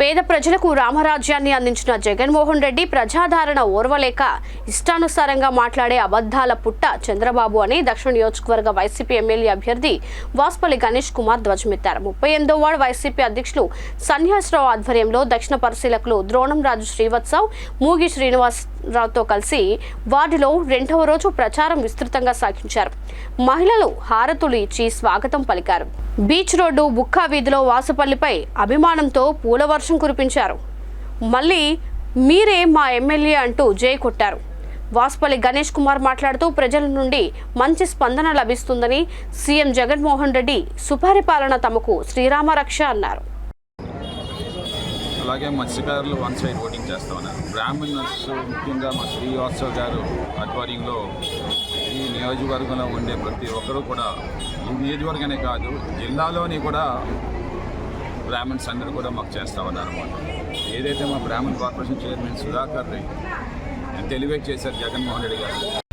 పేద ప్రజలకు రామరాజ్యాన్ని అందించిన జగన్మోహన్ రెడ్డి ప్రజాదరణ ఓర్వలేక ఇష్టానుసారంగా మాట్లాడే అబద్ధాల పుట్ట చంద్రబాబు అని దక్షిణ నియోజకవర్గ వైసీపీ ఎమ్మెల్యే అభ్యర్థి వాస్పల్లి గణేష్ కుమార్ ధ్వజమెత్తారు. ముప్పై ఎనిమిదో వార్డు వైసీపీ అధ్యక్షులు సన్యాసరావు ఆధ్వర్యంలో దక్షిణ పరిశీలకులు ద్రోణంరాజు శ్రీవత్సవ్ మూగి శ్రీనివాసరావుతో కలిసి వార్డులో రెండవ రోజు ప్రచారం విస్తృతంగా సాగించారు. మహిళలు హారతులు ఇచ్చి స్వాగతం పలికారు. బీచ్ రోడ్డు బుక్కా వీధిలో వాసుపల్లిపై అభిమానంతో పూల వర్షం కురిపించారు. మళ్ళీ మీరే మా ఎమ్మెల్యే అంటూ జై కొట్టారు. వాసుపల్లి గణేష్ కుమార్ మాట్లాడుతూ ప్రజల నుండి మంచి స్పందన లభిస్తుందని సీఎం జగన్మోహన్ రెడ్డి సుపరిపాలన తమకు శ్రీరామ రక్ష అన్నారు. అలాగే మత్స్యకారులు వన్ సైడ్ ఓటింగ్ చేస్తా ఉన్నారు బ్రాహ్మణ్స్ ముఖ్యంగా మా శ్రీవాత్సవ్ గారు ఆధ్వర్యంలో నియోజకవర్గంలో ఉండే ప్రతి ఒక్కరూ కూడా ఈ నియోజకవర్గమే కాదు జిల్లాలోని కూడా బ్రాహ్మణ్స్ అందరూ కూడా మాకు చేస్తా ఉన్నారన్నమాట ఏదైతే మా బ్రాహ్మణ్ కార్పొరేషన్ చైర్మన్ సుధాకర్ రెడ్డి ఎంత ఎలివేట్ చేశారు జగన్మోహన్ రెడ్డి గారు.